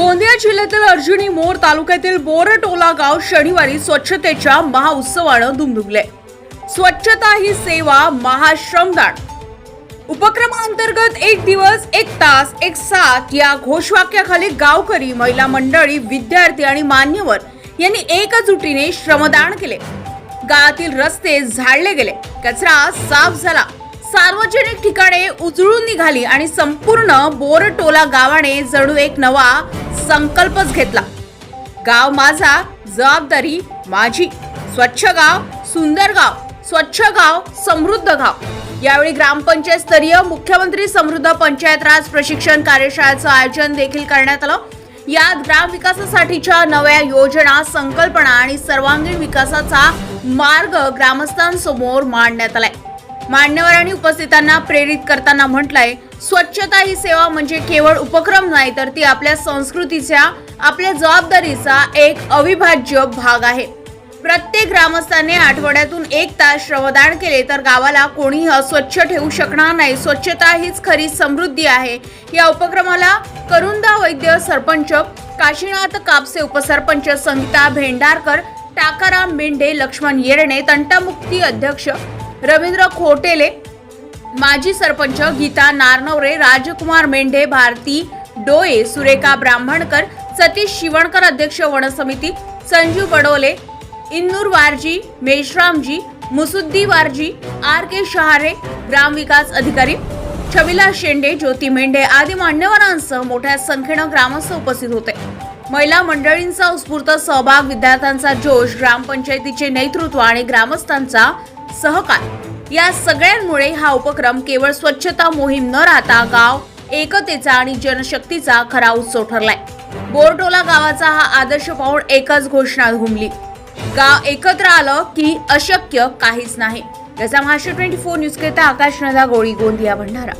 गोंदिया जिल्ह्यातील अर्जुनी मोर तालुक्यातील बोरटोला गाव शनिवारी स्वच्छतेच्या महाउत्सवानं दुमदुमले. स्वच्छता ही सेवा महाश्रमदान. उपक्रमांतर्गत एक दिवस एक तास एक साथ या घोषवाक्याखाली गावकरी महिला मंडळी विद्यार्थी आणि मान्यवर यांनी एकजुटीने श्रमदान केले. गावातील रस्ते झाडले गेले. कचरा साफ झाला. सार्वजनिक ठिकाणे उजळून निघाली आणि संपूर्ण बोरटोला गावाने जणू एक नवा संकल्पच घेतला. गाव माझा जबाबदारी माझी. स्वच्छ गाव सुंदर गाव. स्वच्छ गाव समृद्ध गाव. यावेळी ग्रामपंचायत स्तरीय मुख्यमंत्री समृद्ध पंचायत राज प्रशिक्षण कार्यशाळेचं आयोजन देखील करण्यात आलं. यात ग्राम विकासासाठीच्या नव्या योजना संकल्पना आणि सर्वांगीण विकासाचा मार्ग ग्रामस्थांसमोर मांडण्यात आलाय. मान्यवरांनी उपस्थितांना प्रेरित करताना म्हटलंय स्वच्छता ही सेवा म्हणजे केवळ उपक्रम नाही तर ती आपल्या संस्कृतीच्या आपल्या जबाबदारीचा एक अविभाज्य भाग आहे. प्रत्येक ग्रामस्थाने आठवड्यातून एक तास श्रमदान केले तर गावाला कोणीही अस्वच्छ ठेवू शकणार नाही. स्वच्छता हीच खरी समृद्धी आहे. या उपक्रमाला करुंदा वैद्य सरपंच काशीनाथ कापसे उपसरपंच संगीता भेंडारकर टाकाराम मेंढे लक्ष्मण येरणे तंटामुक्ती अध्यक्ष रवींद्र खोटेले माजी सरपंच गीता नारनवरे राजकुमार मेंढे भारती डोये सुरेखा ब्राह्मणकर सतीश शिवणकर अध्यक्ष वन समिती संजू बडोले इंदूर वारजी मेश्रामजी मुसुद्दी वारजी आर के शहारे ग्रामविकास अधिकारी छबिला शेंडे ज्योती मेंढे आदी मान्यवरांसह मोठ्या संख्येनं ग्रामस्थ उपस्थित होते. महिला मंडळींचा उत्स्फूर्त सहभाग विद्यार्थ्यांचा जोश ग्रामपंचायतीचे नेतृत्व आणि ग्रामस्थांचा सहकार या सगळ्यांमुळे हा उपक्रम केवळ स्वच्छता मोहीम न राहता गाव एकतेचा आणि जनशक्तीचा खरा उत्सव ठरलाय. बोरटोला गावाचा हा आदर्श पाहून एकच घोषणा घुमली. गाव एकत्र आलं की अशक्य काहीच नाही. त्याचा महाराष्ट्र ट्वेंटी फोर न्यूज करता आकाश नदा गोळी गोंदिया भंडारा.